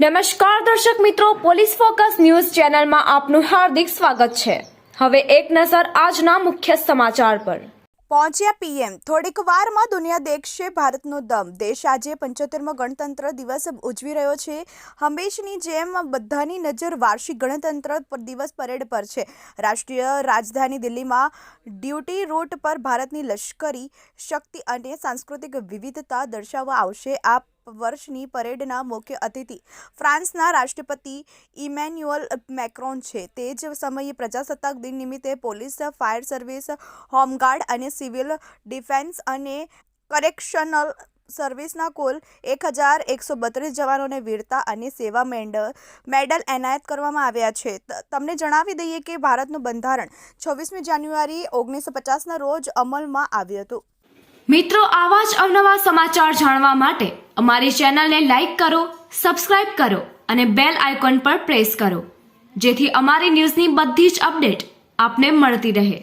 નમસ્કાર દર્શક મિત્રો, પોલીસ ફોકસ ન્યૂઝ ચેનલમાં આપનું હાર્દિક સ્વાગત છે. હવે એક નજર આજના મુખ્ય સમાચાર પર. પહોંચ્યા પીએમ. થોડીક વારમાં દુનિયા દેખશે ભારતનો દમ. દેશ આજે પંચોતેરમો ગણતંત્ર દિવસ ઉજવી રહ્યો છે. હંમેશની જેમ બધાની નજર વાર્ષિક ગણતંત્ર દિવસ પરેડ પર છે. રાષ્ટ્રીય રાજધાની દિલ્હીમાં ડ્યુટી રૂટ પર ભારતની લશ્કરી શક્તિ અને સાંસ્કૃતિક વિવિધતા દર્શાવવા આવશે આ વર્ષની પરેડના મુખ્ય અતિથિ. ફ્રાન્સના રાષ્ટ્રપતિ ઇમેન્યુઅલ મેક્રોન છે. તે જ સમયે પ્રજાસત્તાક દિન નિમિત્તે police, fire service, home guard અને સિવિલ ડિફેન્સ અને કરેક્શનલ સર્વિસના કુલ એક હજાર એકસો બત્રીસ જવાનોને વીરતા અને સેવા મેન્ડ, મેડલ એનાયત કરવામાં આવ્યા છે. તમને જણાવી દઈએ કે ભારતનું બંધારણ છવ્વીસમી જાન્યુઆરી ઓગણીસો પચાસના રોજ અમલમાં આવ્યું હતું. મિત્રો, આવા જ અવનવા સમાચાર જાણવા માટે અમારી ચેનલને લાઈક કરો, સબસ્ક્રાઇબ કરો અને બેલ આઇકોન પર પ્રેસ કરો, જેથી અમારી ન્યૂઝની બધી જ અપડેટ આપને મળતી રહે.